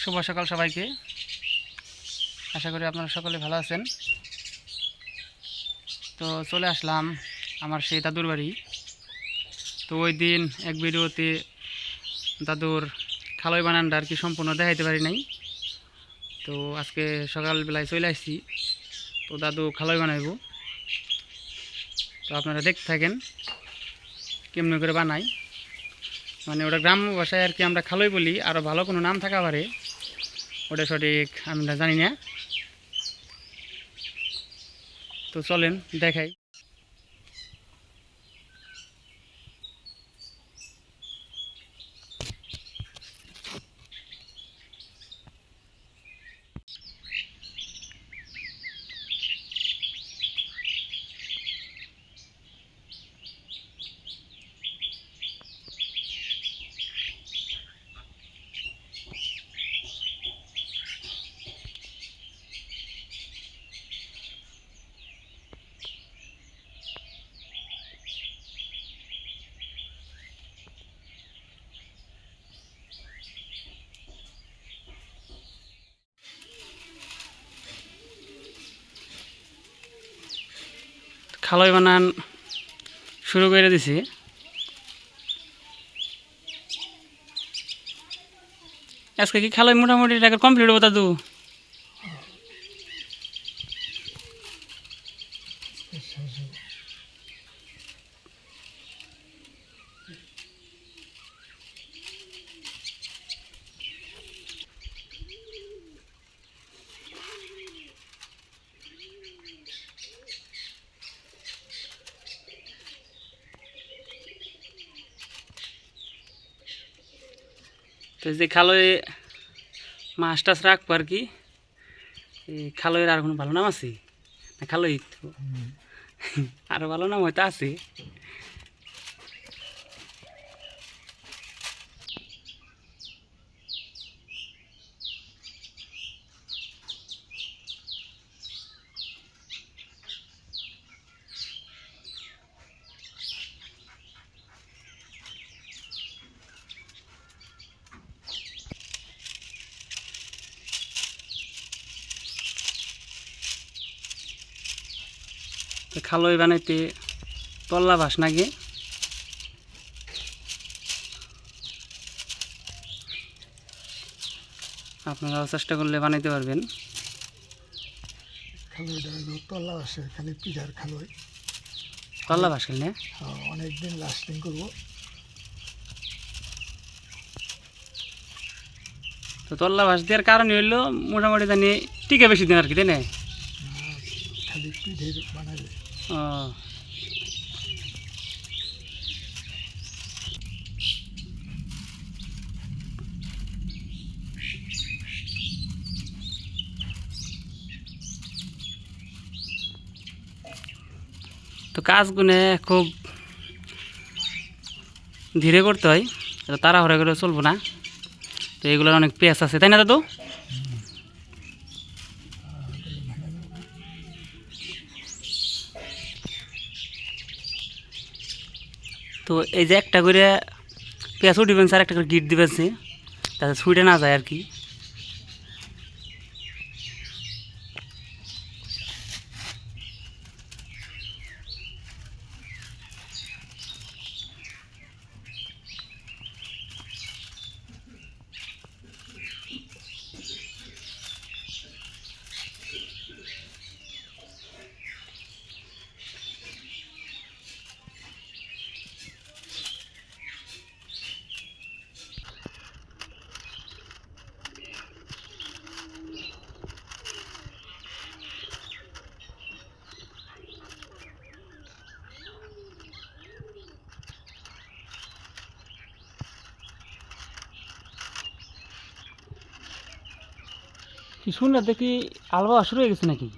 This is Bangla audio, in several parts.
শুভ সকাল সবাইকে। আশা করি আপনারা সকলে ভালো আছেন। তো চলে আসলাম আমার সেই দাদুর বাড়ি। তো ওই দিন এক ভিডিওতে দাদুর খালই বানানটা আর কি সম্পূর্ণ দেখাইতে পারি নাই। তো আজকে সকালবেলায় চলে আসছি। তো দাদু খালই বানাইব। তো আপনারা দেখতে থাকেন কেমনি করে বানাই মানে ওটা গ্রাম্য ভাষায় আর কি আমরা খালই বলি আরও ভালো কোনো নাম থাকা পারে। ওটা সঠিক আমরা জানি না। তো চলেন, দেখাই। খালই বানান শুরু করে দিছি। আজকে কি খালই মোটামুটি টাকা কমপ্লিট হব দাদু তো যে খালোয় মাছ টাছ রাখব আর কি খালোয়ের আর কোনো ভালো নাম আছে? না খালোই আর আরও ভালো নাম হয়তো আছে। খালই বানাইতে তল্লা বাস নাগে। আপনারাও চেষ্টা করলে বানাইতে পারবেন। তল্লা খালি পিঠার খালই। তল্লা লাস্টিং করব। তো তল্লা দেওয়ার কারণ হইল মোটামুটি জানি টিকে বেশি দিন আর কি তাই না? খালি পিঠের বানাবে তো কাজগুলো খুব ধীরে করতে হয় তাড়াহুড়া করে চলবো না। তো এগুলোর অনেক পেঁচ আছে, তাই না দাদু? তো এই যে একটা করে পেঁয়াজ উঠিবেন, স্যার, একটা করে গিট দিবেন সে তাতে ছুটে না যায় আর কি। শুনলে দেখি আলবা শুরু হয়ে গেছে নাকি?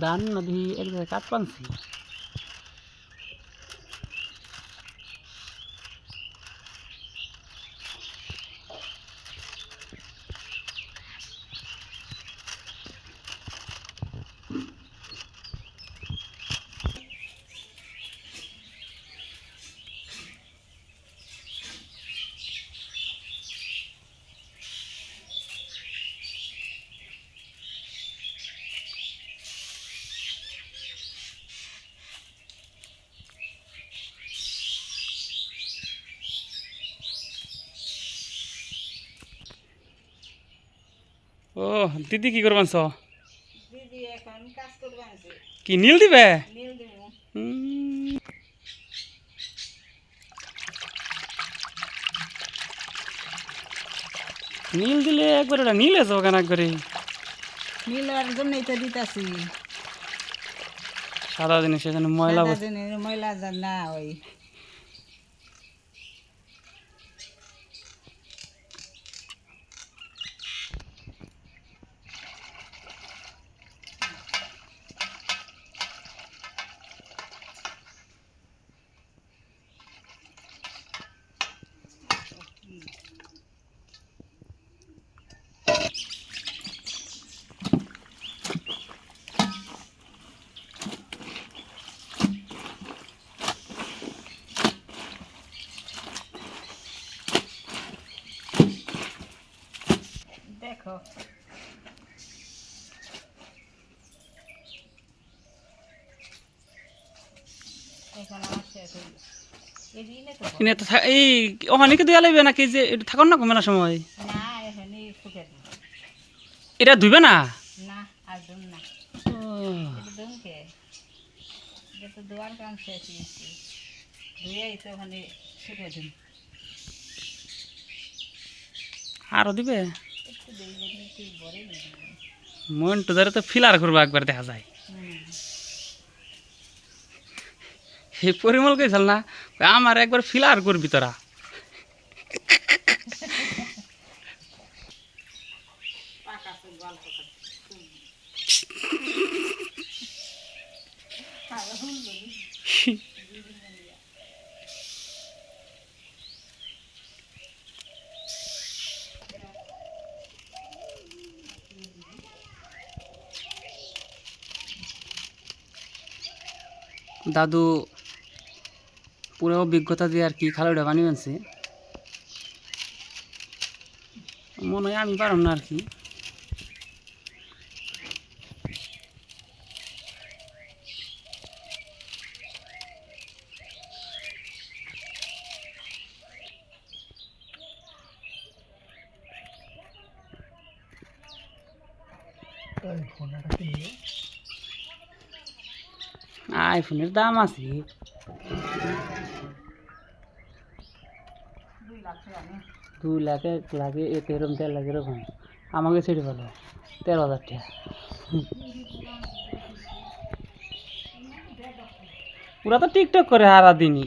ধান নদী এক জায়গায় কাঠ পানছি ও দিদি কি করবেন আছে। কি নীল দিবে? নীল। নীল দিলে একবার ওটা নীল আছে ওখানে একবারে? নীলার জন্যই তো দিতেছি। সাদা জিনিস এখানে ময়লা ময়লা না ওই দেখো এখন আমার শেষ হইল এদিকে নে তো কিনে তো এই ওখানে কি লাগবে নাকি যে থাকুন না সময়? না দিন এটা ধুবে না? আর তো কাম তো দিবে? নেই মনটু ধরে তো ফিলার করব একবার, দেখা যায়। এই পরিমল কইছিল না? কই আমার একবার ফিলার করবি তোরা। পাকা তো গল্প দাদু পুরো অভিজ্ঞতা দিয়ে আর কি খালুটা বানিয়ে আনছে। মনে হয় আমি পারম না আর কি। আইফোনের দাম আছে। দুই লাখ লাখে এ তেরম তেরো লাখ এরকম। আমাকে ছেড়ে ভালো তেরো হাজার টাকা। ওরা তো টিকটক করে হারা দিনই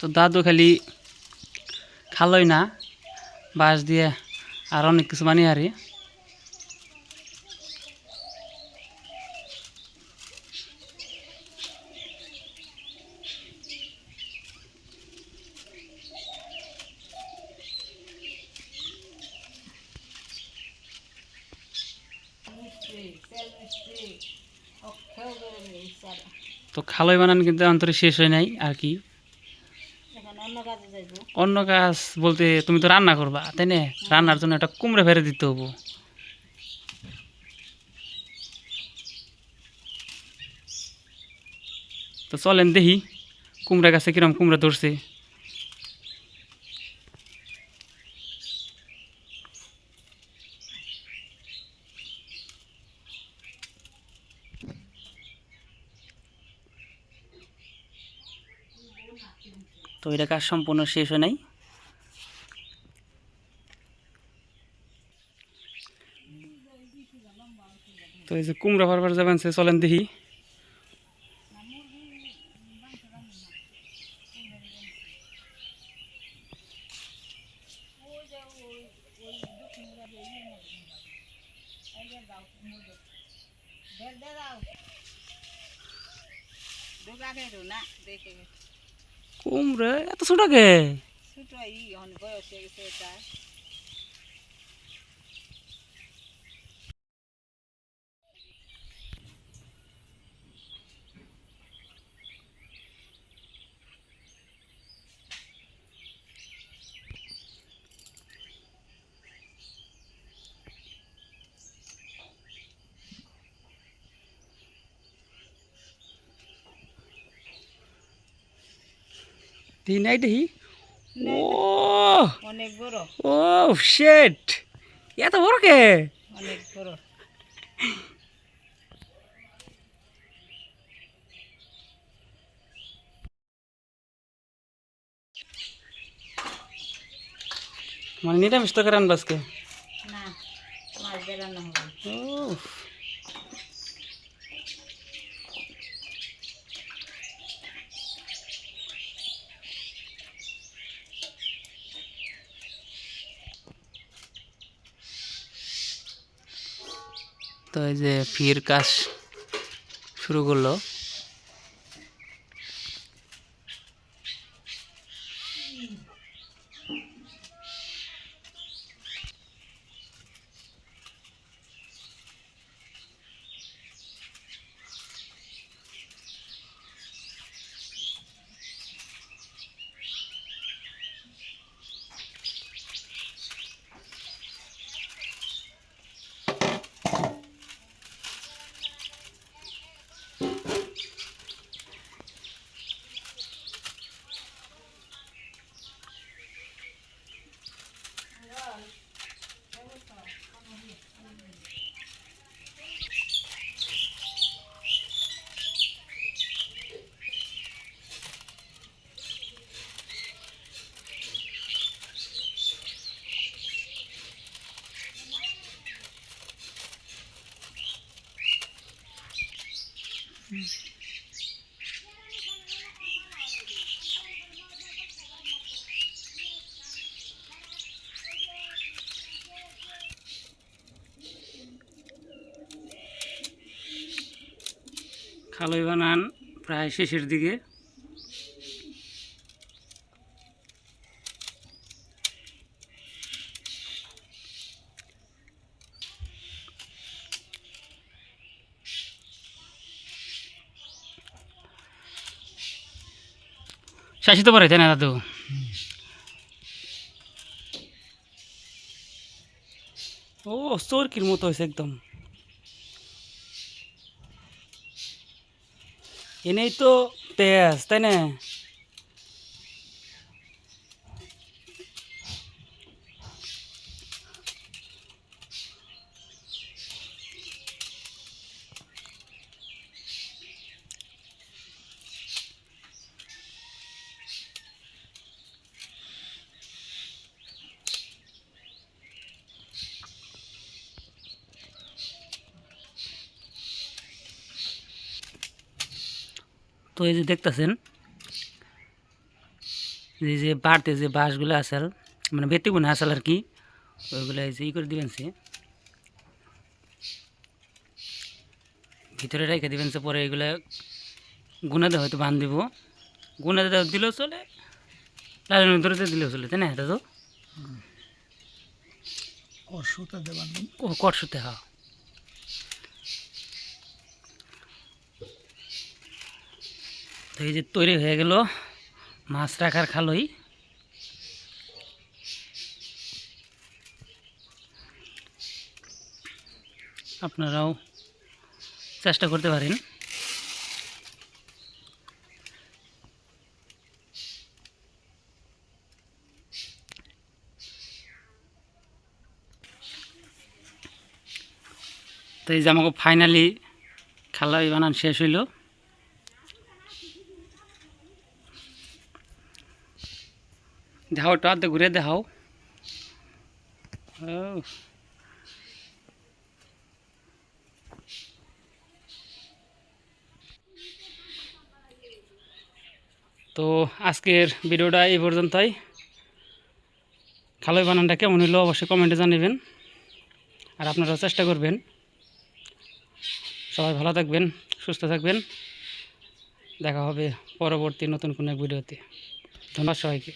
তো দাদু খালি খালই না, বাঁশ দিয়ে আর অনেক কিছু বানিয়ে সারা তো খালই বানান কিন্তু অন্তরে শেষ হয় নাই আর কি। অন্য কাজে বলতে তুমি তো রান্না করবা তাই না? রান্নার জন্য একটা কুমড়ে ফেরে দিতে হব। তো চলেন দেখি কুমড়া গাছে কিরম কুমড়া ধরছে। তো এটা কাজ সম্পূর্ণ শেষ হয় নাই। তো এই যে কুমড়া পারবার যাবেন, সে চলেন দেখি। দেখ না কুমড়া এত ছোট কে? ছোট ই অন বয়স হয়ে গেছে এটা। দেখি নাই দেখি ও অনেক বড় ও শেট এত বড় কে অনেক বড় মানে নিরামিষ তো করে আনব আজকে না মাছ বেরানো হবে তো এই যে ফির কাজ শুরু করল। খালই বানান প্রায় শেষের দিকে। শাসিত পারে না দাদু? ও চোরকির মতো হয়েছে একদম। এনেই তো তেজ তাই না? তো এই যে দেখতেছেন এই যে বাড়তে যে বাঁশগুলো আসাল মানে বেতিগুলো আসাল আর কি ওইগুলো এই যে ই করে দিবেন সে। ভিতরে রেখে দিবেন সে পরে এগুলো গুনাতে হয়তো বান দিব গুনাতে দিলেও চলে লালের ধরে দিলেও চলে তাই না দাদু? ওর সুতা দেবার কটসুতে তো এই যে তৈরি হয়ে গেল মাছ রাখার খালই। আপনারাও চেষ্টা করতে পারেন। তো এই যে আমাকে ফাইনালি খালাই বানান শেষ হইল। দেখাও আধে ঘুরে দেখাও। তো আজকের ভিডিওটা এই পর্যন্তই। খালই বানানটা কেমন হইল অবশ্যই কমেন্টে জানাবেন, আর আপনারাও চেষ্টা করবেন। সবাই ভালো থাকবেন, সুস্থ থাকবেন। দেখা হবে পরবর্তী নতুন কোনো এক ভিডিওতে। ধন্যবাদ সবাইকে।